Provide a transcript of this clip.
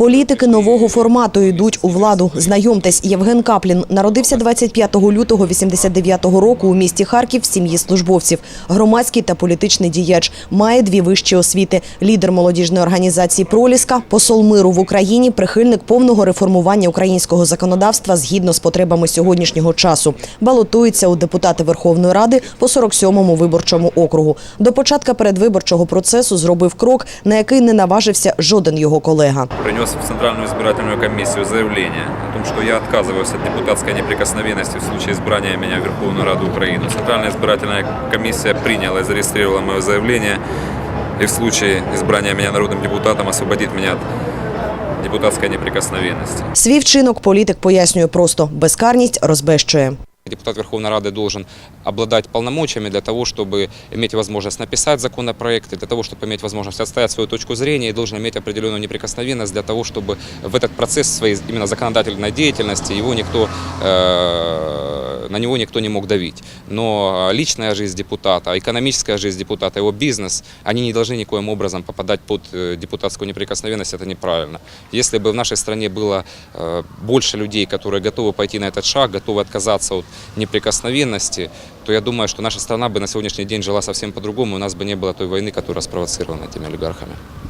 Політики нового формату йдуть у владу. Знайомтесь, Євген Каплін народився 25 лютого 89-го року у місті Харків в сім'ї службовців. Громадський та політичний діяч. Має дві вищі освіти. Лідер молодіжної організації Проліска, посол миру в Україні, прихильник повного реформування українського законодавства згідно з потребами сьогоднішнього часу. Балотується у депутати Верховної Ради по 47-му виборчому округу. До початку передвиборчого процесу зробив крок, на який не наважився жоден його колега. в Центральную избирательную комиссию заявление о том, что я отказываюсь от депутатской неприкосновенности в случае избрания меня в Верховную Раду Украины. Центральная избирательная комиссия приняла и зарегистрировала мое заявление и в случае избрания меня народным депутатом освободит меня от депутатской неприкосновенности. Свій вчинок політик пояснює просто безкарність розбещує. Депутат Верховной Рады должен обладать полномочиями для того, чтобы иметь возможность написать законопроекты, для того, чтобы иметь возможность отстоять свою точку зрения и должен иметь определенную неприкосновенность для того, чтобы в этот процесс своей именно законодательной деятельности его никто, э, на него никто не мог давить. Но личная жизнь депутата, экономическая жизнь депутата, его бизнес, они не должны никоим образом попадать под э, депутатскую неприкосновенность, это неправильно. Если бы в нашей стране было э, больше людей, которые готовы пойти на этот шаг, готовы отказаться от неприкосновенности, то я думаю, что наша страна бы на сегодняшний день жила совсем по-другому, у нас бы не было той войны, которая спровоцирована этими олигархами.